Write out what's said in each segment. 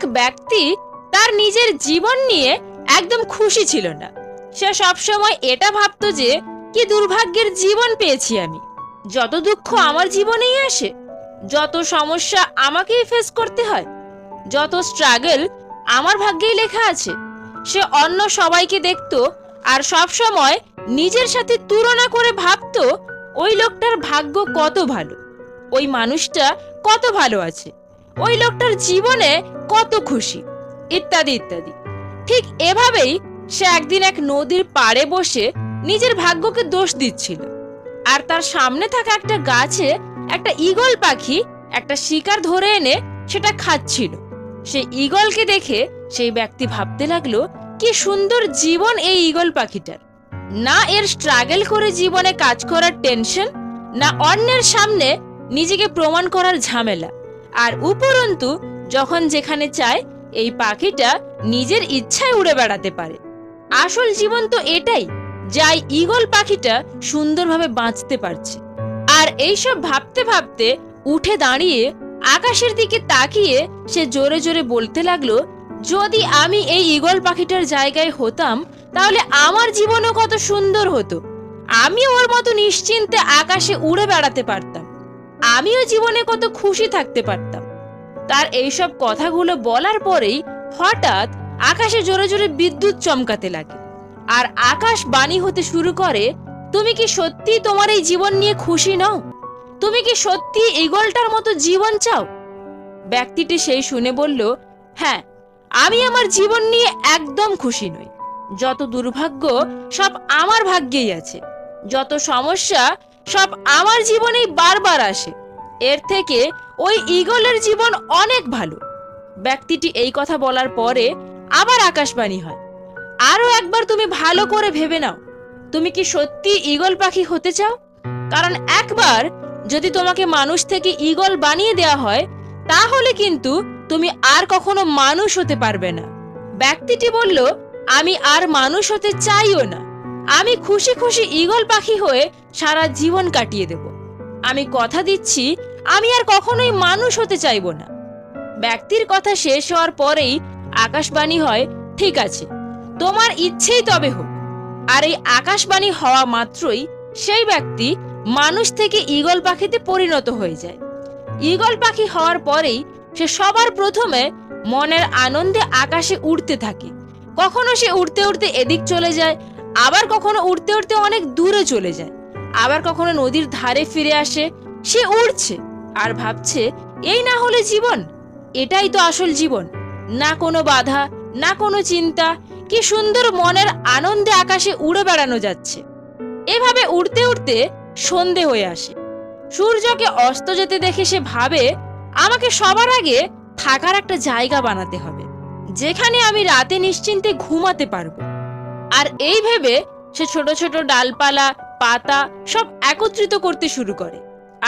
এক ব্যক্তি তার নিজের জীবন নিয়ে একদম খুশি ছিল না। সে সবসময় এটা ভাবতো যে, কি দুর্ভাগ্যের জীবন পেয়েছি আমি। যত দুঃখ আমার জীবনেই আসে, যত সমস্যা আমাকেই ফেস করতে হয়, যত স্ট্রাগল আমার ভাগ্যেই লেখা আছে, সে অন্য সবাইকে দেখত আর সব সময় নিজের সাথে তুলনা করে ভাবতো, ওই লোকটার ভাগ্য কত ভালো, ওই মানুষটা কত ভালো আছে। ওই লোকটার জীবনে কত খুশি। ইত্যাদি ইত্যাদি। ঠিক এভাবেই সে একদিন এক নদীর পাড়ে বসে নিজের ভাগ্যকে দোষ দিচ্ছিল। আর তার সামনে থাকা একটা গাছে একটা ঈগল পাখি একটা শিকার ধরে এনে সেটা খাচ্ছিল। সেই ঈগলকে দেখে সেই ব্যক্তি ভাবতে লাগল, কি সুন্দর জীবন এই ঈগল পাখিটার। না এর স্ট্রাগল করে জীবনে কাজ করার টেনশন না অন্যের সামনে নিজেকে প্রমাণ করার ঝামেলা। আর উপরন্তু, যখন যেখানে চায়, এই পাখিটা নিজের ইচ্ছায় উড়ে বেড়াতে পারে। আসল জীবন তো এটাই, যাই ঈগল পাখিটা সুন্দরভাবে বাঁচতে পারছে। আর এইসব ভাবতে ভাবতে উঠে দাঁড়িয়ে আকাশের দিকে তাকিয়ে সে জোরে জোরে বলতে লাগল, যদি আমি এই ঈগল পাখিটার জায়গায় হতাম, তাহলে আমার জীবনও কত সুন্দর হতো। আমি ওর মতো নিশ্চিন্তে আকাশে উড়ে বেড়াতে পারতাম। আমিও জীবনে কত খুশি থাকতে পারতাম। তার এইসব কথাগুলো বলার পরেই হঠাৎ আকাশে জোরে জোরে বিদ্যুৎ চমকাতে লাগে। আর আকাশ বাণী হতে শুরু করে, তুমি কি সত্যি তোমার এই জীবন নিয়ে খুশি নও? তুমি কি সত্যি ইগলটার মতো জীবন চাও? ব্যক্তিটি সেই শুনে বলল হ্যাঁ আমি আমার জীবন নিয়ে একদম খুশি নই। যত দুর্ভাগ্য সব আমার ভাগ্যেই আছে। যত সমস্যা সব আমার জীবনেই বারবার আসে। এর থেকে ওই ঈগলের জীবন অনেক ভালো। ব্যক্তিটি এই কথা বলার পরে আবার আকাশবাণী হয়। আরও একবার তুমি ভালো করে ভেবে নাও। তুমি কি সত্যি ঈগল পাখি হতে চাও? কারণ একবার যদি তোমাকে মানুষ থেকে ঈগল বানিয়ে দেওয়া হয়, তাহলে কিন্তু তুমি আর কখনো মানুষ হতে পারবে না। ব্যক্তিটি বলল, আমি আর মানুষ হতে চাইও না। আমি খুশি খুশি ঈগল পাখি হয়ে সারা জীবন কাটিয়ে দেব। আমি কথা দিচ্ছি, আমি আর কখনোই মানুষ হতে চাইব না। ব্যক্তির কথা শেষ হওয়ার পরেই আকাশবাণী হয়, ঠিক আছে, তোমার ইচ্ছেই তবে হোক। আর এই আকাশবাণী হওয়া মাত্রই সেই ব্যক্তি মানুষ থেকে ঈগল পাখিতে পরিণত হয়ে যায়। ঈগল পাখি হওয়ার পরেই সে সবার প্রথমে মনের আনন্দে আকাশে উড়তে থাকে। কখনো সে উড়তে উড়তে এদিক চলে যায় আবার কখনো উড়তে উড়তে অনেক দূরে চলে যায়। আবার কখনো নদীর ধারে ফিরে আসে, সে উড়ছে আর ভাবছে, এই না হলে জীবন? এটাই তো আসল জীবন। না কোনো বাধা, না কোনো চিন্তা, কি সুন্দর মনের আনন্দে আকাশে উড়ে বেড়ানো যাচ্ছে। এভাবে উড়তে উড়তে সন্ধে হয়ে আসে। সূর্যকে অস্ত যেতে দেখে সে ভাবে, আমাকে সবার আগে থাকার একটা জায়গা বানাতে হবে, যেখানে আমি রাতে নিশ্চিন্তে ঘুমাতে পারব। আর এই ভেবে সে ছোট ছোট ডালপালা, পাতা সব একত্রিত করতে শুরু করে।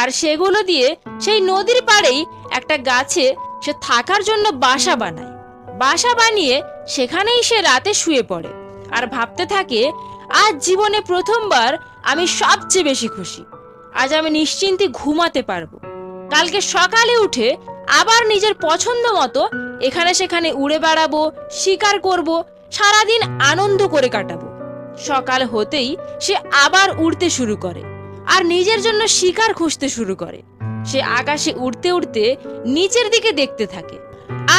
আর সেগুলো দিয়ে সেই নদীর পাড়েই একটা গাছে সে থাকার জন্য বাসা বানায়। বাসা বানিয়ে সেখানেই সে রাতে শুয়ে পড়ে আর ভাবতে থাকে, আজ জীবনে প্রথমবার আমি সবচেয়ে বেশি খুশি। আজ আমি নিশ্চিন্তে ঘুমাতে পারব। কালকে সকালে উঠে আবার নিজের পছন্দ মতো এখানে সেখানে উড়ে বেড়াবো, শিকার করব সারাদিন আনন্দ করে কাটাবো। সকাল হতেই সে আবার উড়তে শুরু করে আর নিজের জন্য শিকার খুঁজতে শুরু করে। সে আকাশে উড়তে উড়তে নিচের দিকে দেখতে থাকে।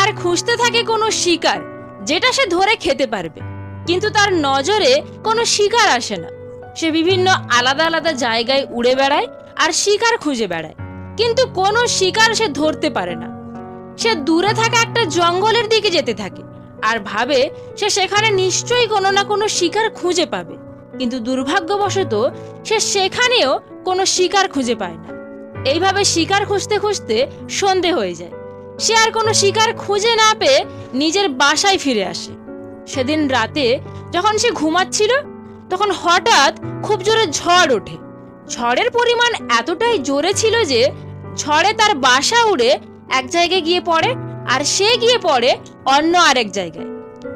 আর খুঁজতে থাকে কোনো শিকার যেটা সে ধরে খেতে পারবে। কিন্তু তার নজরে কোনো শিকার আসে না। সে বিভিন্ন আলাদা আলাদা জায়গায় উড়ে বেড়ায় আর শিকার খুঁজে বেড়ায়। কিন্তু কোনো শিকার সে ধরতে পারে না। সে দূরে থাকা একটা জঙ্গলের দিকে যেতে থাকে। আর ভাবে সে সেখানে নিশ্চয়ই কোনো না কোনো শিকার খুঁজে পাবে। কিন্তু দুর্ভাগ্যবশত সে সেখানেও কোনো শিকার খুঁজে পায় না। এইভাবে শিকার খুঁজতে খুঁজতে সন্ধে হয়ে যায়। সে আর কোনো শিকার খুঁজে না পেয়ে নিজের বাসায় ফিরে আসে। সেদিন রাতে যখন সে ঘুমাচ্ছিল, তখন হঠাৎ খুব জোরে ঝড় ওঠে। ঝড়ের পরিমাণ এতটাই জোরে ছিল যে ঝড়ে তার বাসা উড়ে এক জায়গায় গিয়ে পড়ে আর সে গিয়ে পড়ে অন্য আরেক জায়গায়।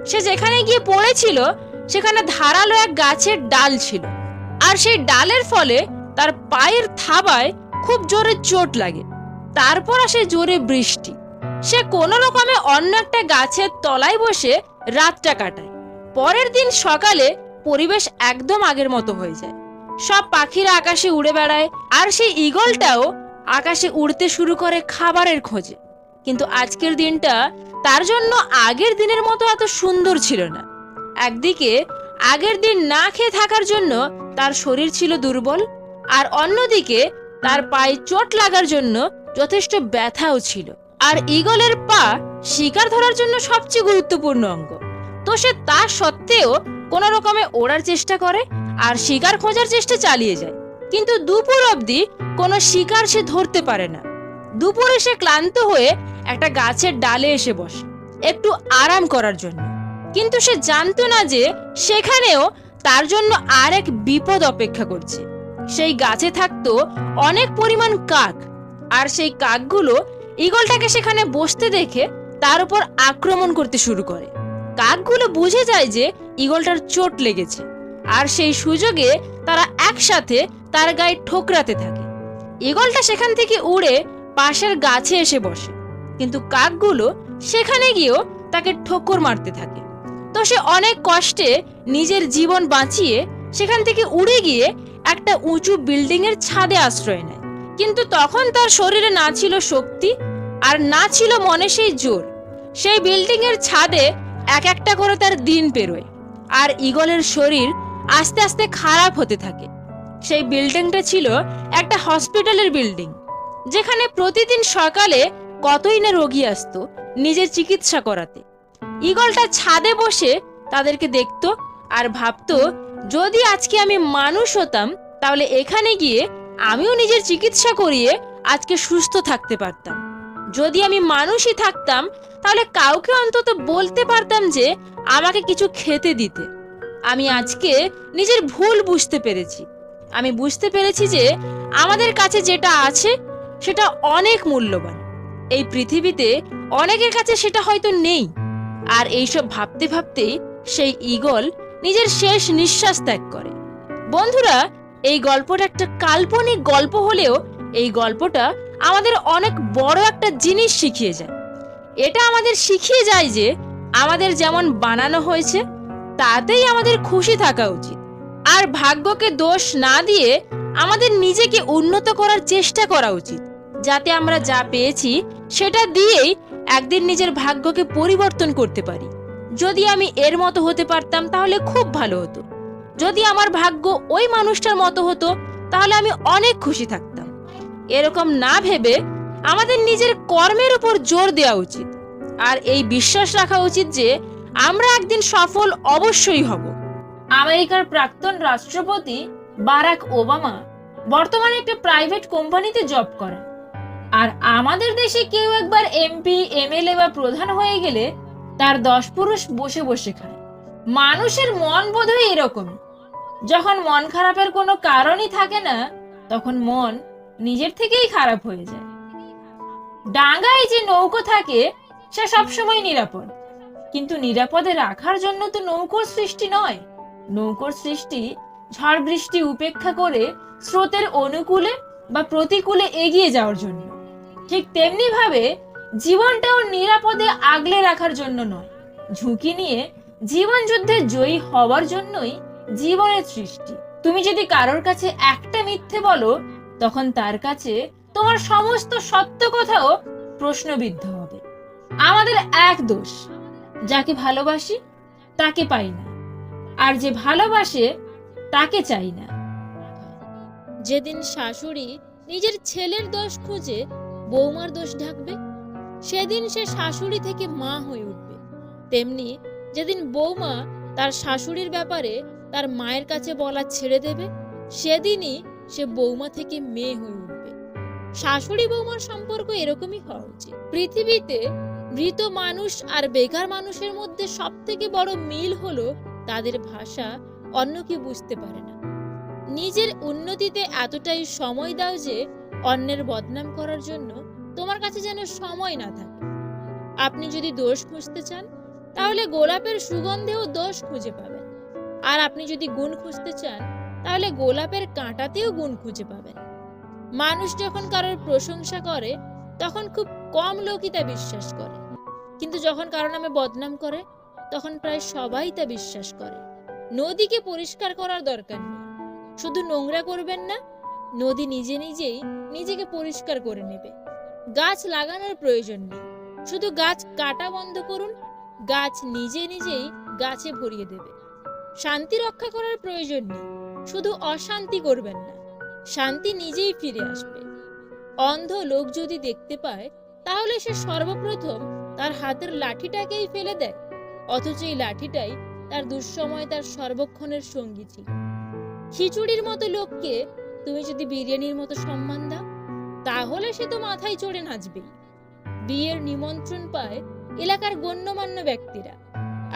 সে যেখানে গিয়ে পড়েছিল, সেখানে ধারালো এক গাছের ডাল ছিল। আর সেই ডালের ফলে তার পায়ের থাবায় খুব জোরে চোট লাগে। তারপর আসে জোরে বৃষ্টি। সে কোনো রকমে অন্য একটা গাছের তলায় বসে রাতটা কাটায়। পরের দিন সকালে পরিবেশ একদম আগের মতো হয়ে যায়। সব পাখিরা আকাশে উড়ে বেড়ায়, আর সেই ঈগলটাও আকাশে উড়তে শুরু করে খাবারের খোঁজে। কিন্তু আজকের দিনটা তার জন্য আগের দিনের মতো এত সুন্দর ছিল না। একদিকে আগের দিন না খেয়ে থাকার জন্য তার শরীর ছিল দুর্বল, আর অন্যদিকে তার পায়ে চোট লাগার জন্য যথেষ্ট ব্যথাও ছিল। আর ঈগলের পা শিকার ধরার জন্য সবচেয়ে গুরুত্বপূর্ণ অঙ্গ। তো সে তা সত্ত্বেও কোনো রকমে ওড়ার চেষ্টা করে আর শিকার খোঁজার চেষ্টা চালিয়ে যায়। কিন্তু দুপুর অবধি কোনো শিকার সে ধরতে পারে না। দুপুরে সে ক্লান্ত হয়ে একটা গাছের ডালে এসে বসে, একটু আরাম করার জন্য। কিন্তু সে জানতো না যে সেখানেও তার জন্য আর এক বিপদ অপেক্ষা করছে। সেই গাছে থাকতো অনেক পরিমাণ কাক, আর সেই কাকগুলো ঈগলটাকে সেখানে বসতে দেখে তার উপর আক্রমণ করতে শুরু করে। কাকগুলো বুঝে যায় যে ঈগলটার চোট লেগেছে, আর সেই সুযোগে তারা একসাথে তার গায়ে ঠোকরাতে থাকে। ঈগলটা সেখান থেকে উড়ে পাশের গাছে এসে বসে। কিন্তু কাকগুলো সেখানে গিয়েও তাকে ঠোকর মারতে থাকে। তো সে অনেক কষ্টে নিজের জীবন বাঁচিয়ে সেখান থেকে উড়ে গিয়ে একটা উঁচু বিল্ডিং এর ছাদে আশ্রয় নেয়। কিন্তু তখন তার শরীরে না ছিল শক্তি আর না ছিল মনে সেই জোর। সেই বিল্ডিং এর ছাদে এক একটা করে তার দিন পেরোয় আর ঈগলের শরীর আস্তে আস্তে খারাপ হতে থাকে। সেই বিল্ডিংটা ছিল একটা হসপিটালের বিল্ডিং, যেখানে প্রতিদিন সকালে কতই না রোগী আসতো নিজের চিকিৎসা করাতে। ঈগলটা ছাদে বসে তাদেরকে দেখত আর ভাবতো, যদি আজকে আমি মানুষ হতাম, তাহলে এখানে গিয়ে আমিও নিজের চিকিৎসা করিয়ে আজকে সুস্থ থাকতে পারতাম। যদি আমি মানুষই থাকতাম, তাহলে কাউকে অন্তত বলতে পারতাম যে আমাকে কিছু খেতে দিতে। আমি আজকে নিজের ভুল বুঝতে পেরেছি। আমি বুঝতে পেরেছি যে আমাদের কাছে যেটা আছে, সেটা অনেক মূল্যবান। এই পৃথিবীতে অনেকের কাছে সেটা হয়তো নেই। আর এইসব ভাবতে ভাবতেই সেই ঈগল নিজের শেষ নিঃশ্বাস ত্যাগ করে। বন্ধুরা, এই গল্পটা একটা কাল্পনিক গল্প হলেও এই গল্পটা আমাদের অনেক বড় একটা জিনিস শিখিয়ে যায়। এটা আমাদের শিখিয়ে যায় যে আমাদের যেমন বানানো হয়েছে, তাতেই আমাদের খুশি থাকা উচিত। আর ভাগ্যকে দোষ না দিয়ে আমাদের নিজেকে উন্নত করার চেষ্টা করা উচিত, যাতে আমরা যা পেয়েছি সেটা দিয়েই একদিন নিজের ভাগ্যকে পরিবর্তন করতে পারি। যদি আমি এর মতো হতে পারতাম, তাহলে খুব ভালো হতো। যদি আমার ভাগ্য ওই মানুষটার মতো হতো, তাহলে আমি অনেক খুশি থাকতাম। এরকম না ভেবে আমাদের নিজের কর্মের উপর জোর দেওয়া উচিত। আর এই বিশ্বাস রাখা উচিত যে আমরা একদিন সফল অবশ্যই হব। আমেরিকার প্রাক্তন রাষ্ট্রপতি বারাক ওবামা বর্তমানে একটা প্রাইভেট কোম্পানিতে জব করেন। আর আমাদের দেশে কেউ একবার এমপি এমএলএ বা প্রধান হয়ে গেলে তার দশ পুরুষ বসে বসে খায়। মানুষের মন বোধহয় এরকমই। যখন মন খারাপের কোনো কারণই থাকে না, তখন মন নিজের থেকেই খারাপ হয়ে যায়। ডাঙ্গায় যে নৌকো থাকে, সে সবসময় নিরাপদ। কিন্তু নিরাপদে রাখার জন্য তো নৌকোর সৃষ্টি নয়। নৌকোর সৃষ্টি ঝড় বৃষ্টি উপেক্ষা করে স্রোতের অনুকূলে বা প্রতিকূলে এগিয়ে যাওয়ার জন্য। ঠিক তেমনি ভাবে জীবনটাও নিরাপদে আগলে রাখার জন্য নয়। ঝুঁকি নিয়ে জীবন যুদ্ধে জয়ী হওয়ার জন্যই জীবনের সৃষ্টি। তুমি যদি কারোর কাছে একটা মিথ্যে বলো, তখন তার কাছে তোমার সমস্ত সত্য কথাও প্রশ্নবিদ্ধ হবে। আমাদের এক দোষ, যাকে ভালোবাসি, তাকে পাই না। আর যে ভালোবাসে, তাকে চাই না। যেদিন শাশুড়ি নিজের ছেলের দোষ খুঁজে বৌমার দোষ ঢাকবে? সেদিন সে শাশুড়ি থেকে মা হয়ে উঠবে। তেমনি যেদিন বৌমা তার শাশুড়ির ব্যাপারে তার মায়ের কাছে বলা ছেড়ে দেবে, সেদিনই সে বৌমা থেকে মেয়ে হয়ে উঠবে। শাশুড়ি বৌমার সম্পর্ক এরকমই হওয়া উচিত। পৃথিবীতে মৃত মানুষ আর বেকার মানুষের মধ্যে সব থেকে বড় মিল হলো তাদের ভাষা, অন্য কেউ বুঝতে পারে না। নিজের উন্নতিতে এতটাই সময় দাও যে অন্যের বদনাম করার জন্য তোমার কাছে যেন সময় না থাকে। আপনি যদি দোষ খুঁজতে চান, তাহলে গোলাপের সুগন্ধেও দোষ খুঁজে পাবেন। আর আপনি যদি গুণ খুঁজতে চান, তাহলে গোলাপের কাঁটাতেও গুণ খুঁজে পাবেন। মানুষ যখন কারোর প্রশংসা করে, তখন খুব কম লোকই তা বিশ্বাস করে। কিন্তু যখন কারও নামে বদনাম করে, তখন প্রায় সবাই তা বিশ্বাস করে। নদীকে পরিষ্কার করার দরকার নেই। শুধু নোংরা করবেন না নদী নিজে নিজেই নিজেকে পরিষ্কার করে নেবে। গাছ লাগানোর প্রয়োজন নেই। শুধু গাছ কাটা বন্ধ করুন, গাছ নিজে নিজেই গাছে ভরিয়ে দেবে। শান্তি রক্ষা করার প্রয়োজন নেই। শুধু অশান্তি করবেন না, শান্তি নিজেই ফিরে আসবে। অন্ধ লোক যদি দেখতে পায়, তাহলে সে সর্বপ্রথম তার হাতের লাঠিটাকেই ফেলে দেয়। অথচ এই লাঠিটাই তার দুঃসময় তার সর্বক্ষণের সঙ্গী ছিল। খিচুড়ির মতো লোককে তুমি যদি বিরিয়ানির মতো সম্মান দাও, তাহলে সে তো মাথায় চড়ে নাচবেই। বিয়ের নিমন্ত্রণ পায় এলাকার গণ্যমান্য ব্যক্তিরা,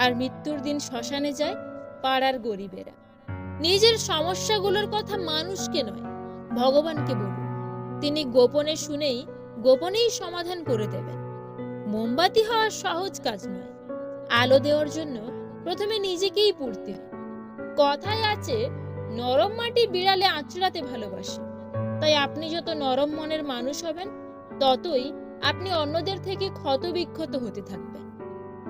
আর মৃত্যুর দিন শ্মশানে যায় পাড়ার গরিবেরা। নিজের সমস্যাগুলোর কথা মানুষকে নয়, ভগবানকে বলুন। তিনি গোপনে শুনেই, গোপনেই সমাধান করে দেবেন। মোমবাতি হওয়া সহজ কাজ নয়। আলো দেওয়ার জন্য প্রথমে নিজেকেই পড়তে হয়। কথায় আছে নরম মাটি বিড়ালে আঁচড়াতে ভালোবাসে। তাই আপনি যত নরম মনের মানুষ হবেন, ততই আপনি অন্যদের থেকে ক্ষতবিক্ষত হতে থাকবেন।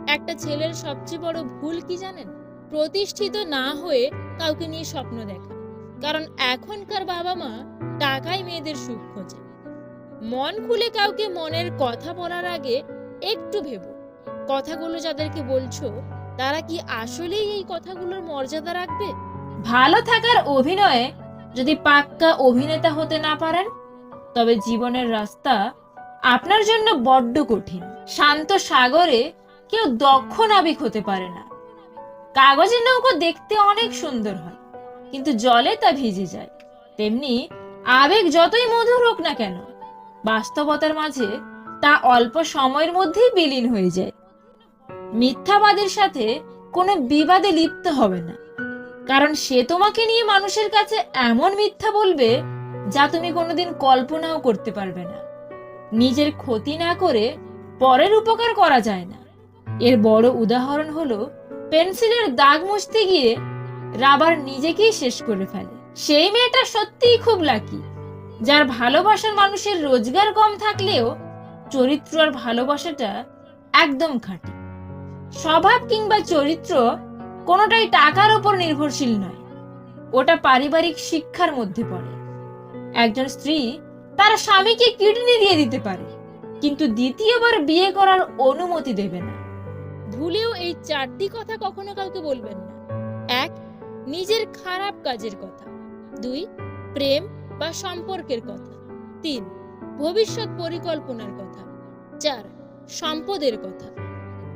একটা ছেলের সবচেয়ে বড় ভুল কি জানেন? প্রতিষ্ঠিত না হয়ে কাউকে নিয়ে স্বপ্ন দেখা। কারণ এখনকার বাবা মা টাকায় মেয়েদের সুখ খোঁজে। মন খুলে কাউকে মনের কথা বলার আগে একটু ভেবো। কথাগুলো যাদেরকে বলছো, তারা কি আসলেই এই কথাগুলোর মর্যাদা রাখবে? ভালো থাকার অভিনয়ে যদি পাক্কা অভিনেতা হতে না পারেন, তবে জীবনের রাস্তা আপনার জন্য বড্ড কঠিন। শান্ত সাগরে কেউ দক্ষ নাবিক হতে পারে না। কাগজের নৌকো দেখতে অনেক সুন্দর হয়, কিন্তু জলে তা ভিজে যায়। তেমনি আবেগ যতই মধুর হোক না কেন, বাস্তবতার মাঝে তা অল্প সময়ের মধ্যেই বিলীন হয়ে যায়। মিথ্যাবাদের সাথে কোনো বিবাদে লিপ্ত হবে না। কারণ সে তোমাকে নিয়ে মানুষের কাছে এমন মিথ্যা বলবে যা তুমি কোনোদিন কল্পনাও করতে পারবে না। নিজের ক্ষতি না করে পরের উপকার করা যায় না। এর বড় উদাহরণ হলো, পেন্সিলের দাগ মুছতে গিয়ে রাবার নিজেকেই শেষ করে ফেলে। সেই মেয়েটা সত্যিই খুব লাকি যার ভালোবাসার মানুষের রোজগার কম থাকলেও চরিত্র আর ভালোবাসাটা একদম খাঁটি। স্বভাব কিংবা চরিত্র কোনোটাই টাকার উপর নির্ভরশীল নয়। ওটা পারিবারিক শিক্ষার মধ্যে পড়ে। একজন স্ত্রী তার স্বামীকে কিডনি দিয়ে দিতে পারে কিন্তু দ্বিতীয়বার বিয়ে করার অনুমতি দেবে না। ভুলেও এই চারটি কথা কখনো কাউকে বলবেন না। এক নিজের খারাপ কাজের কথা। দুই প্রেম বা সম্পর্কের কথা। তিন ভবিষ্যৎ পরিকল্পনার কথা। চার সম্পদের কথা।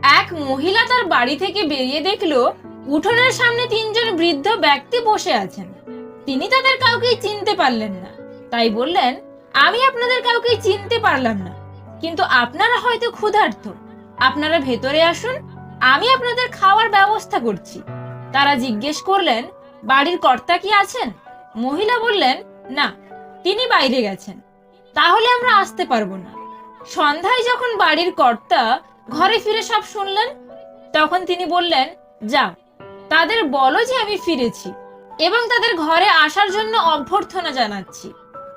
এক মহিলা তার বাড়ি থেকে বেরিয়ে দেখল উঠোনের সামনে তিনজন বৃদ্ধ ব্যক্তি বসে আছেন। তিনি তাদের কাউকে চিনতে পারলেন না। তাই বললেন, আমি আপনাদের কাউকে চিনতে পারলাম না, কিন্তু আপনারা হয়তো ক্ষুধার্ত। আপনারা ভেতরে আসুন, আমি আপনাদের খাওয়ার ব্যবস্থা করছি। তারা জিজ্ঞেস করলেন, বাড়ির কর্তা কি আছেন? মহিলা বললেন, না, তিনি বাইরে গেছেন। তাহলে আমরা আসতে পারব না। সন্ধ্যায় যখন বাড়ির কর্তা ঘরে ফিরে সব শুনলেন, তখন তিনি বললেন, যাও। তাদের বলো যে আমি ফিরেছি এবং তাদের ঘরে আসার জন্য অভ্যর্থনা জানাচ্ছি।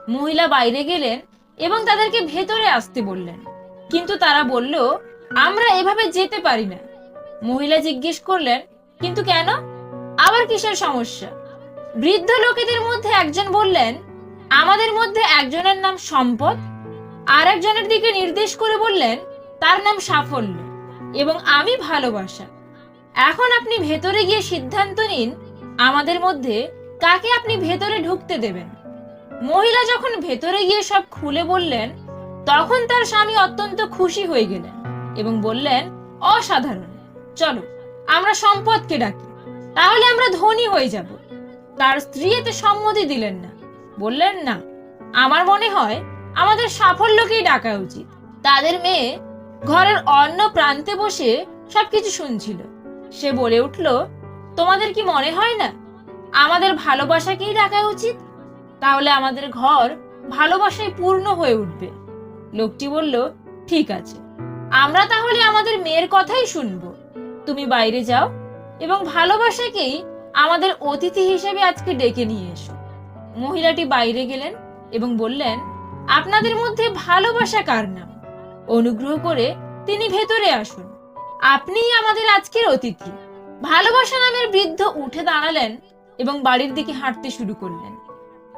মহিলা বাইরে গেলেন এবং তাদেরকে ভেতরে আসতে বললেন। কিন্তু তারা বলল, আমরা এভাবে যেতে পারি না। মহিলা জিজ্ঞেস করলেন, কিন্তু কেন? আবার কিসের সমস্যা? বৃদ্ধ লোকেদের মধ্যে একজন বললেন, আমাদের মধ্যে একজনের নাম সম্পদ, আর একজনের দিকে নির্দেশ করে বললেন, তার নাম সাফল্য এবং আমি ভালোবাসা। এখন আপনি ভেতরে গিয়ে সিদ্ধান্ত নিন আমাদের মধ্যে কাকে আপনি ভেতরে ঢুকতে দেবেন। মহিলা যখন ভেতরে গিয়ে সব খুলে বললেন, তখন তার স্বামী অত্যন্ত খুশি হয়ে গেলেন এবং বললেন, অসাধারণ, চলো, আমরা সম্পদকে ডাকি, তাহলে আমরা ধনী হয়ে যাব। তার স্ত্রী এতে সম্মতি দিলেন না। বললেন, না, আমার মনে হয় আমাদের সাফল্যকেই ডাকা উচিত। তাদের মেয়ে ঘরের অন্য প্রান্তে বসে সবকিছু শুনছিল। সে বলে উঠল, তোমাদের কি মনে হয় না? আমাদের ভালোবাসাকেই ডাকা উচিত? তাহলে আমাদের ঘর ভালোবাসায় পূর্ণ হয়ে উঠবে। লোকটি বলল, ঠিক আছে। আমরা তাহলে আমাদের মেয়ের কথাই শুনব। তুমি বাইরে যাও এবং ভালোবাসাকেই আমাদের অতিথি হিসেবে আজকে ডেকে নিয়ে এসো। মহিলাটি বাইরে গেলেন এবং বললেন, আপনাদের মধ্যে ভালোবাসা কার নাম? অনুগ্রহ করে তিনি ভেতরে আসুন। আপনিই আমাদের আজকের অতিথি। ভালোবাসা নামের বৃদ্ধ উঠে দাঁড়ালেন এবং বাড়ির দিকে হাঁটতে শুরু করলেন।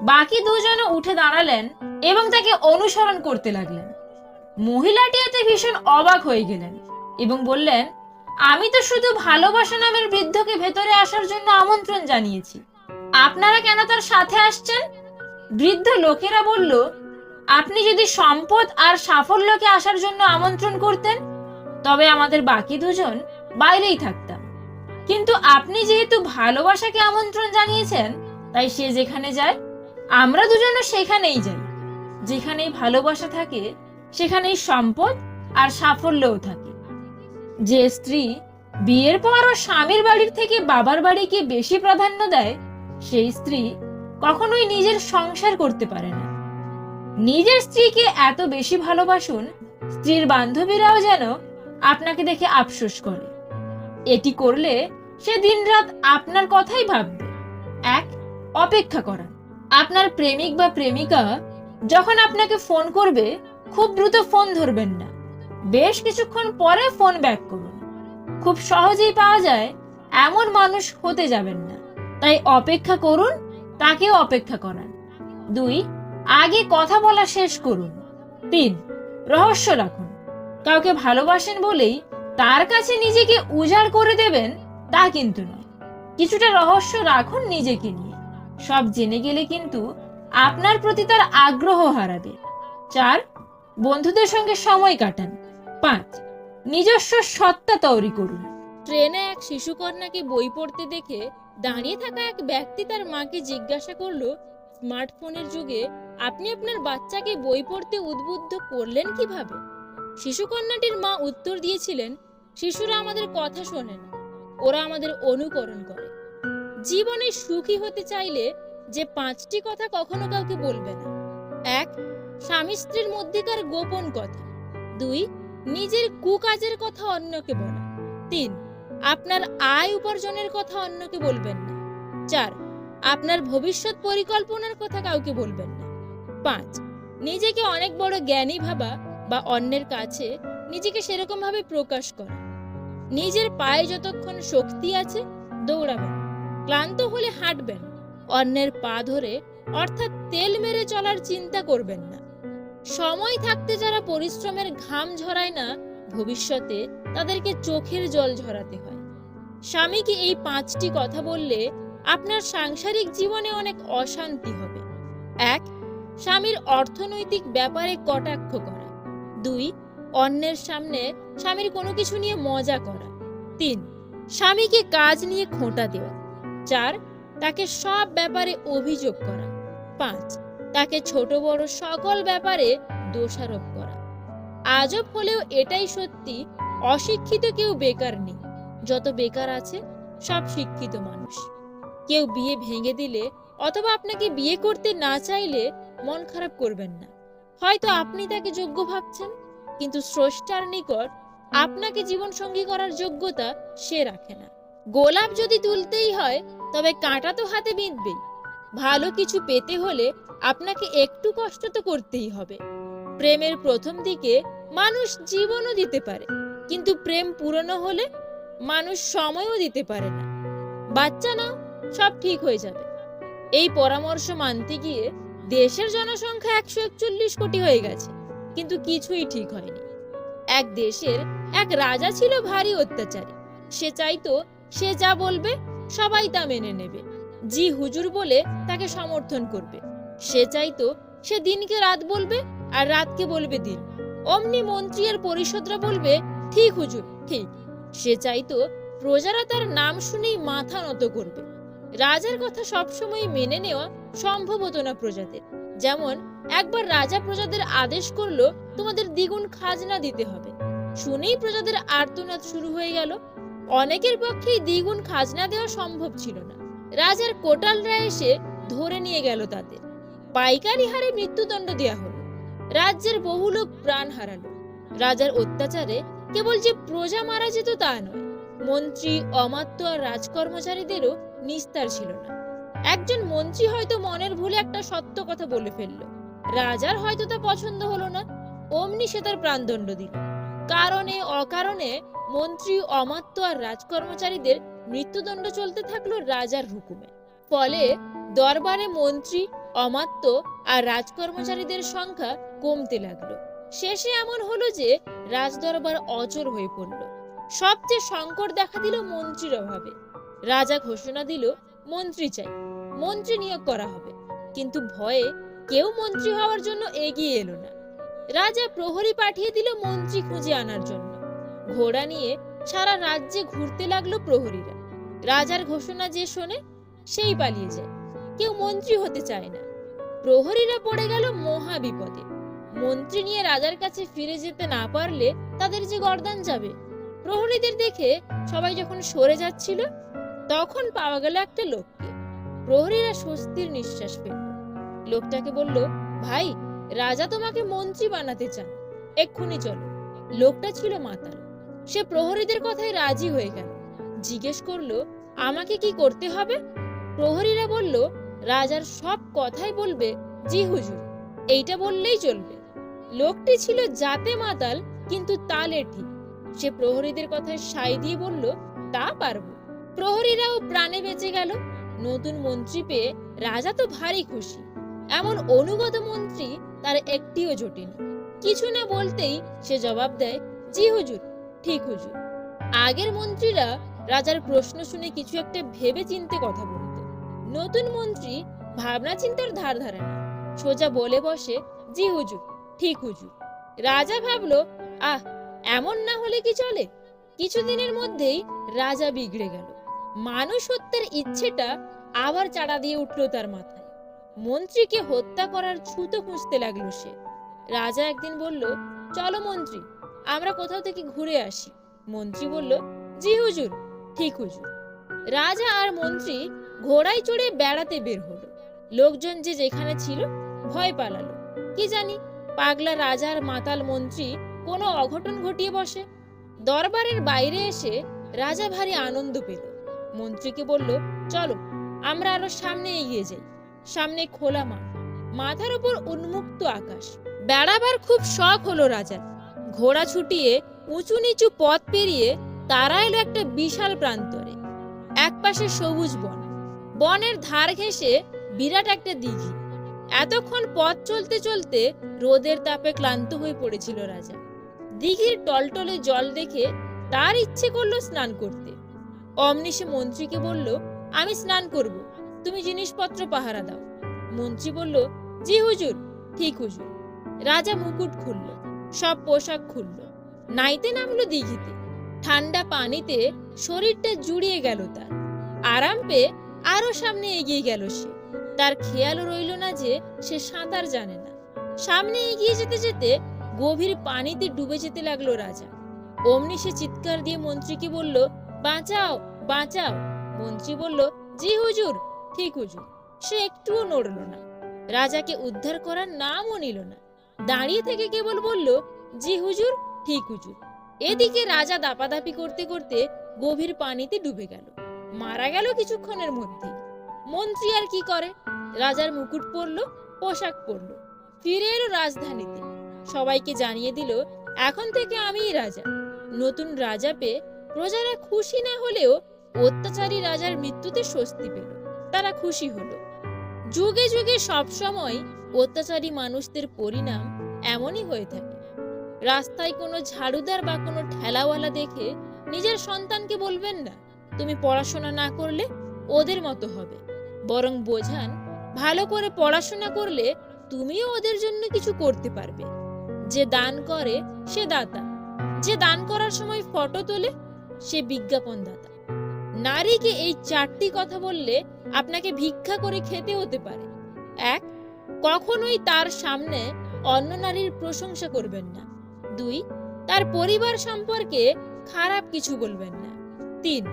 বাকি দুজনও উঠে দাঁড়ালেন এবং তাকে অনুসরণ করতে লাগলেন। মহিলাটি এতে ভীষণ অবাক হয়ে গেলেন এবং বললেন, আমি তো শুধু ভালোবাসা নামের বৃদ্ধকে ভেতরে আসার জন্য আমন্ত্রণ জানিয়েছি। আপনারা কেন তার সাথে আসছেন? বৃদ্ধ লোকেরা বলল, আপনি যদি সম্পদ আর সাফল্যকে আসার জন্য আমন্ত্রণ করতেন তবে আমাদের বাকি দুজন বাইরেই থাকতাম। কিন্তু আপনি যেহেতু ভালোবাসাকে আমন্ত্রণ জানিয়েছেন, তাই সে যেখানে যায়, আমরা দুজনও সেখানেই যাই। যেখানেই ভালোবাসা থাকে, সেখানেই সম্পদ আর সাফল্যও থাকে। যে স্ত্রী বিয়ের পর ও স্বামীর বাড়ির থেকে বাবার বাড়িকে বেশি প্রাধান্য দেয়, সেই স্ত্রী কখনোই নিজের সংসার করতে পারে না। নিজের স্ত্রীকে এত বেশি ভালোবাসুন, স্ত্রীর বান্ধবীরাও যেন আপনাকে দেখে আফসোস করে। এটি করলে সে দিনরাত আপনার কথাই ভাববে। এক, অপেক্ষা করা আপনার প্রেমিক বা প্রেমিকা যখন আপনাকে ফোন করবে, খুব দ্রুত ফোন ধরবেন না। বেশ কিছুক্ষণ পরে ফোন ব্যাক করুন। খুব সহজেই পাওয়া যায়, এমন মানুষ হতে যাবেন না। তাই অপেক্ষা করুন, তাকেও অপেক্ষা করান দুই, আগে কথা বলা শেষ করুন। তিন, রহস্য রাখুন। কাউকে ভালোবাসেন বলেই তার কাছে নিজেকে উজাড় করে দেবেন তা কিন্তু নয়। কিছুটা রহস্য রাখুন নিজেকে নিয়ে। সব জেনে গেলে কিন্তু আপনার প্রতি তার আগ্রহ হারাবে। চার, বন্ধুদের সঙ্গে সময় কাটান। পাঁচ, নিজস্ব সত্তা তৈরি করুন। ট্রেনে এক শিশুকন্যাকে বই পড়তে দেখে দাঁড়িয়ে থাকা এক ব্যক্তি তার মাকে জিজ্ঞাসা করল, স্মার্টফোনের যুগে আপনি আপনার বাচ্চাকে বই পড়তে উদ্বুদ্ধ করলেন কীভাবে? শিশুকন্যাটির মা উত্তর দিয়েছিলেন, শিশুরা আমাদের কথা শোনে না, ওরা আমাদের অনুকরণ করে। জীবনে সুখী হতে চাইলে যে পাঁচটি কথা কখনো কাউকে বলবে না। এক, স্বামী স্ত্রীর মধ্যেকার গোপন কথা। দুই, নিজের কুকাজের কথা অন্যকে বলা। তিন, আপনার আয় উপার্জনের কথা অন্যকে বলবেন না। চার, আপনার ভবিষ্যৎ পরিকল্পনার কথা কাউকে বলবেন না। পাঁচ, নিজেকে অনেক বড় জ্ঞানী ভাবা বা অন্যের কাছে নিজেকে সেরকম ভাবে প্রকাশ করা। নিজের পায়ে যতক্ষণ শক্তি আছে দৌড়াবেন ক্লান্ত হলে হাঁটবেন অন্যের পা ধরে অর্থাৎ তেল মেরে চলার চিন্তা করবেন না। সময় থাকতে যারা পরিশ্রমের ঘাম ঝরায় না, ভবিষ্যতে তাদেরকে চোখের জল ঝরাতে হয়। স্বামীকে এই পাঁচটি কথা বললে আপনার সাংসারিক জীবনে অনেক অশান্তি হবে। এক, স্বামীর অর্থনৈতিক ব্যাপারে কটাক্ষ করা। দুই, অন্যের সামনে স্বামীর কোনো কিছু নিয়ে মজা করা। তিন, স্বামীকে কাজ নিয়ে খোঁটা দেওয়া। চার, তাকে সব ব্যাপারে অভিযোগ করা। পাঁচ, তাকে ছোট বড় সকল ব্যাপারে দোষারোপ করা। আজব হলেও এটাই সত্যি, অশিক্ষিত কেউ বেকার নেই। যত বেকার আছে, সব শিক্ষিত মানুষ। কেউ বিয়ে ভেঙে দিলে অথবা আপনাকে বিয়ে করতে না চাইলে মন খারাপ করবেন না। হয়তো আপনি তাকে যোগ্য ভাবছেন, কিন্তু স্রষ্টার নিকট আপনাকে জীবন সঙ্গী করার যোগ্যতা সে রাখে না। গোলাপ যদি তুলতেই হয়, তবে কাঁটা তো হাতে বিঁধবেই। ভালো কিছু পেতে হলে আপনাকে একটু কষ্ট তো করতেই হবে। প্রেমের প্রথম দিকে মানুষ জীবনও দিতে পারে, কিন্তু প্রেম পুরনো হলে মানুষ সময়ও দিতে পারে না। বাচ্চা নাও সব ঠিক হয়ে যাবে। এই পরামর্শ মানতে গিয়ে দেশের জনসংখ্যা একশো একচল্লিশ কোটি হয়ে গেছে, কিন্তু কিছুই ঠিক হয়নি। এক দেশের এক রাজা ছিল ভারী অত্যাচারী। সে চাইতো সে যা বলবে, সবাই তা মেনে নেবে। জি হুজুর বলে তাকে সমর্থন করবে। সে চাইতো সে দিনকে রাত বলবে আর রাতকে বলবে দিন। অমনি মন্ত্রী আর পরিষদরা বলবে, ঠিক হুজুর, ঠিক। সে চাইতো প্রজারা তার নাম শুনেই মাথা নত করবে। রাজার কথা সবসময় মেনে নেওয়া সম্ভব হতো না প্রজাদের। যেমন, একবার রাজা প্রজাদের আদেশ করল, তোমাদের দ্বিগুণ খাজনা দিতে হবে। শুনেই প্রজাদের আর্তনাদ শুরু হয়ে গেল। অনেকের পক্ষেই দ্বিগুণ খাজনা দেওয়া সম্ভব ছিল না। রাজার কোটালরা এসে ধরে নিয়ে গেল তাদের। পাইকারি হারে মৃত্যুদণ্ড দেয়া হলো। রাজ্যের বহু লোক প্রাণ হারালো। রাজার অত্যাচারে কেবল যে প্রজা মারা যেত তা নয়, মন্ত্রী, অমাত্য আর রাজকর্মচারীদেরও নিস্তার ছিল না। একজন মন্ত্রী হয়তো মনের ভুলে একটা সত্য কথা বলে ফেলল। রাজার হয়তো তা পছন্দ হলো না। অমনি সে তার প্রাণদণ্ড দিল। কারণে, অকারণে মন্ত্রী, অমাত্য আর রাজকর্মচারীদের মৃত্যুদণ্ড চলতে থাকল রাজার হুকুমে। ফলে দরবারে মন্ত্রী, অমাত্য আর রাজকর্মচারীদের সংখ্যা কমতে লাগল। শেষে এমন হলো যে রাজদরবার অচল হয়ে পড়ল। সবচেয়ে সংকট দেখা দিল মন্ত্রীর অভাবে। রাজা ঘোষণা দিল, মন্ত্রী চাই, মন্ত্রী নিয়োগ করা হবে। কিন্তু ভয়ে কেউ মন্ত্রী হওয়ার জন্য এগিয়ে এলো না। রাজা প্রহরী পাঠিয়ে দিল মন্ত্রী খুঁজে আনার জন্য। ঘোড়া নিয়ে সারা রাজ্যে ঘুরতে লাগল প্রহরীরা। রাজার ঘোষণা যে শোনে, সেই পালিয়ে যায়। কেউ মন্ত্রী হতে চায় না। প্রহরীরা পড়ে গেল মহা বিপদে মন্ত্রী নিয়ে রাজার কাছে ফিরে যেতে না পারলে তাদের যে গর্দান যাবে, প্রহরীদের দেখে সবাই যখন সরে যাচ্ছিল তখন পাওয়া গেল একটা লোককে। প্রহরীরা স্বস্তির নিঃশ্বাস ফেলল। লোকটাকে বলল, ভাই, রাজা তোমাকে মন্ত্রী বানাতে চান। এক্ষুনি চলো। লোকটা ছিল মাতাল। সে প্রহরীদের কথায় রাজি হয়ে গেল। জিজ্ঞেস করল, আমাকে কি করতে হবে? প্রহরীরা বলল, রাজার সব কথাই বলবে জি হুজুর। এইটা বললেই চলবে। লোকটি ছিল জাতে মাতাল, কিন্তু তালে ঠিক। সে প্রহরীদের কথায় সাই দিয়ে বলল, তা পারব। প্রহরীরাও প্রাণে বেঁচে গেল। নতুন মন্ত্রী পেয়ে রাজা তো ভারী খুশি। এমন অনুগত মন্ত্রী তার একটিও জটিল কিছু না বলতেই সে জবাব দেয়, জি হুজুর, ঠিক হুজুর। আগের মন্ত্রীরা রাজার প্রশ্ন শুনে কিছু একটা ভেবে চিনতে কথা বলতো। নতুন মন্ত্রী ভাবনা চিন্তার ধার ধারে না। সোজা বলে বসে, জি হুজুর, ঠিক হুজুর। রাজা ভাবল, আহ, এমন না হলে কি চলে? কিছুদিনের মধ্যেই রাজা বিগড়ে গেল। মানুষ হত্যার ইচ্ছেটা আবার চাড়া দিয়ে উঠল তার মাথায়। মন্ত্রীকে হত্যা করার ছুতো খুঁজতে লাগল সে। রাজা একদিন বলল, চলো মন্ত্রী, আমরা কোথাও থেকে ঘুরে আসি। মন্ত্রী বলল, জি হুজুর, ঠিক হুজুর। রাজা আর মন্ত্রী ঘোড়ায় চড়ে বেড়াতে বের হলো। লোকজন যে যেখানে ছিল ভয় পালালো। কি জানি, পাগলা রাজার মাতাল মন্ত্রী কোনো অঘটন ঘটিয়ে বসে। দরবারের বাইরে এসে রাজা ভারী আনন্দ পেল। মন্ত্রীকে বলল, চলো, আমরা আরও সামনে এগিয়ে যাই। সামনে খোলা মাঠ, মাথার উপর উন্মুক্ত আকাশ। বেড়াবার খুব শখ হলো রাজার। ঘোড়া ছুটিয়ে উঁচু নিচু পথ পেরিয়ে তারা এলো একটা বিশাল প্রান্তরে। একপাশে সবুজ বন। বনের ধার ঘেঁষে বিরাট একটা দিঘি। এতক্ষণ পথ চলতে চলতে রোদের তাপে ক্লান্ত হয়ে পড়েছিল রাজা। দিঘির টলটলে জল দেখে তার ইচ্ছে করল স্নান করতে। অমনি সে মন্ত্রীকে বলল, আমি স্নান করব। তুমি জিনিসপত্র পাহারা দাও। মন্ত্রী বলল, জি হুজুর। ঠিক হুজুর। রাজা মুকুট খুলল, সব পোশাক খুলল। নাইতে নামলো দিঘিতে। ঠান্ডা পানিতে শরীরটা জুড়িয়ে গেল তার। আরাম পেয়ে আরও সামনে এগিয়ে গেল সে। তার খেয়ালও রইল না যে সে সাঁতার জানে না। সামনে এগিয়ে যেতে যেতে গভীর পানিতে ডুবে যেতে লাগল রাজা। অমনি সে চিৎকার দিয়ে মন্ত্রীকে বলল, বাঁচাও বাঁচাও। মন্ত্রী বলল, জি হুজুর, ঠিক হুজুর। সে একটুও নড়ল না। রাজাকে উদ্ধার করার নামও নিল না। দাঁড়িয়ে থেকে কেবল বলল, জি হুজুর, ঠিক হুজুর। এদিকে রাজা দাপাদাপি করতে করতে গভীর পানিতে ডুবে গেল। মারা গেল কিছুক্ষণের মধ্যে মন্ত্রী আর কি করে? রাজার মুকুট পরলো, পোশাক পরলো। ফিরে এলো রাজধানীতে। সবাইকে জানিয়ে দিল, এখন থেকে আমিই রাজা। নতুন রাজা পেয়ে প্রজারা খুশি না হলেও অত্যাচারী রাজার মৃত্যুতে স্বস্তি পেল। তারা খুশি হলো। যুগে যুগে সব সময় অত্যাচারী মানুষদের পরিণাম এমনই হয়ে থাকে। রাস্তায় কোনো ঝাড়ুদার বা কোনো ঠেলাওয়ালা দেখে নিজের সন্তানকে বলবেন না, তুমি পড়াশোনা না করলে ওদের মতো হবে। বরং বোঝান, ভালো করে পড়াশোনা করলে তুমিও ওদের জন্য কিছু করতে পারবে। যে দান করে, সে দাতা। যে দান করার সময় ফটো তোলে সে বিজ্ঞাপন দাতা নারীকে এই চারটি কথা বললে আপনাকে ভিক্ষা করে খেতে হতে পারে। এক, কখনোই তার সামনে অন্য নারীর প্রশংসা করবেন না। দুই, তার পরিবার সম্পর্কে খারাপ কিছু বলবেন না। তিন,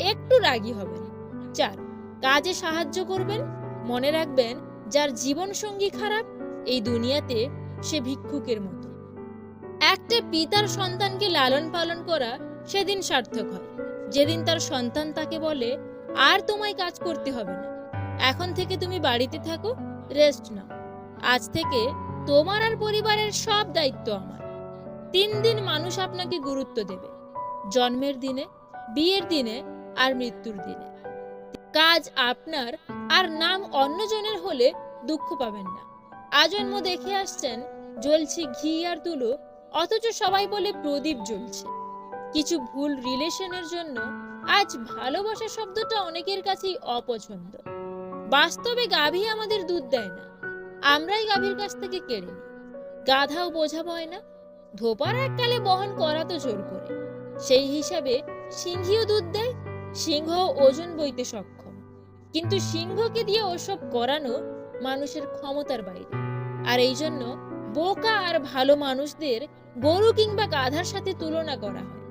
একটু রাগী হবেন। চার, কাজে সাহায্য করবেন। মনে রাখবেন, যার জীবন সঙ্গী খারাপ, এই দুনিয়াতে সে ভিক্ষুকের মতো। একটা পিতার সন্তানকে লালন পালন করা সেদিন সার্থক হয়। যেদিন তার সন্তান তাকে বলে, আর তোমায় কাজ করতে হবে না। এখন থেকে তুমি বাড়িতে থাকো রেস্ট নাও। আজ থেকে তোমার আর পরিবারের সব দায়িত্ব আমার। তিন দিন মানুষ আপনাকে গুরুত্ব দেবে। জন্মের দিনে, বিয়ের দিনে আর মৃত্যুর দিনে। কাজ আপনার আর নাম অন্যজনের হলে দুঃখ পাবেন না। আজন্ম দেখে আসছেন, জ্বলছে ঘি আর তুলো, অথচ সবাই বলে প্রদীপ জ্বলছে। কিছু ভুল রিলেশনের জন্য আজ ভালোবাসা শব্দটা অনেকের কাছেই অপছন্দ। বাস্তবে গাভী আমাদের দুধ দেয় না। আমরাই গাভীর কাছ থেকে কেড়ে নিই। গাধাও বোঝা হয় না। ধোপার এককালে বহন করা তো জোর করে। সেই হিসাবে সিংহীও দুধ দেয় সিংহ ওজন বইতে সক্ষম। কিন্তু সিংহকে দিয়ে ওসব করানো মানুষের ক্ষমতার বাইরে। আর এই জন্য বোকা আর ভালো মানুষদের গরু কিংবা গাধার সাথে তুলনা করা হয়।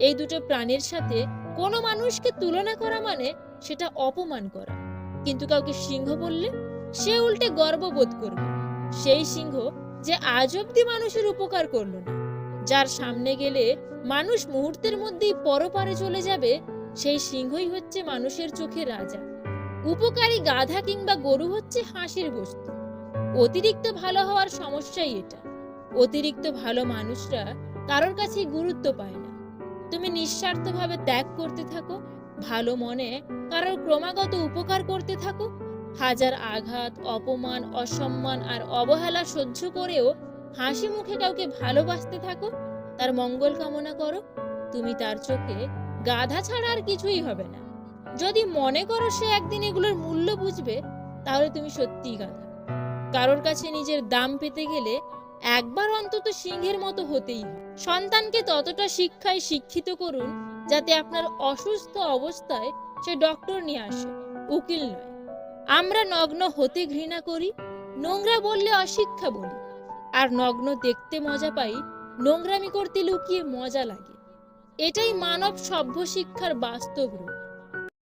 এই দুটো প্রাণীর সাথে কোনো মানুষকে তুলনা করা মানে সেটা অপমান করা। কিন্তু কাউকে সিংহ বললে সে উল্টে গর্ববোধ করবে। সেই সিংহ যে আজ অব্দি মানুষের উপকার করল না, যার সামনে গেলে মানুষ মুহূর্তের মধ্যেই পরপারে চলে যাবে, সেই সিংহই হচ্ছে মানুষের চোখে রাজা। উপকারী গাধা কিংবা গরু হচ্ছে হাসির বস্তু। অতিরিক্ত ভালো হওয়ার সমস্যাই এটা। অতিরিক্ত ভালো মানুষরা কারোর কাছেই গুরুত্ব পায় না। তুমি নিঃস্বার্থভাবে ত্যাগ করতে থাকো, ভালো মনে কারোর ক্রমাগত উপকার করতে থাকো। হাজার আঘাত, অপমান, অসম্মান আর অবহেলা সহ্য করেও হাসি মুখে কাউকে ভালোবাসতে থাকো, তার মঙ্গল কামনা করো। তুমি তার চোখে গাধা ছাড়া আর কিছুই হবে না। যদি মনে করো সে একদিন এগুলোর মূল্য বুঝবে, তাহলে তুমি সত্যিই গাধা। কারোর কাছে নিজের দাম পেতে গেলে একবার অন্তত সিংহের মতো হতেই হয় সন্তানকে ততটা শিক্ষায় শিক্ষিত করুন যাতে আপনার অসুস্থ অবস্থায় সে ডক্টর নিয়ে আসে, উকিল নয়। আমরা নগ্ন হতে ঘৃণা করি, নোংরা বললে অশিক্ষা বলি। আর নগ্ন দেখতে মজা পাই, নোংরামি করতে লুকিয়ে মজা লাগে। এটাই মানব সভ্য শিক্ষার বাস্তব রূপ।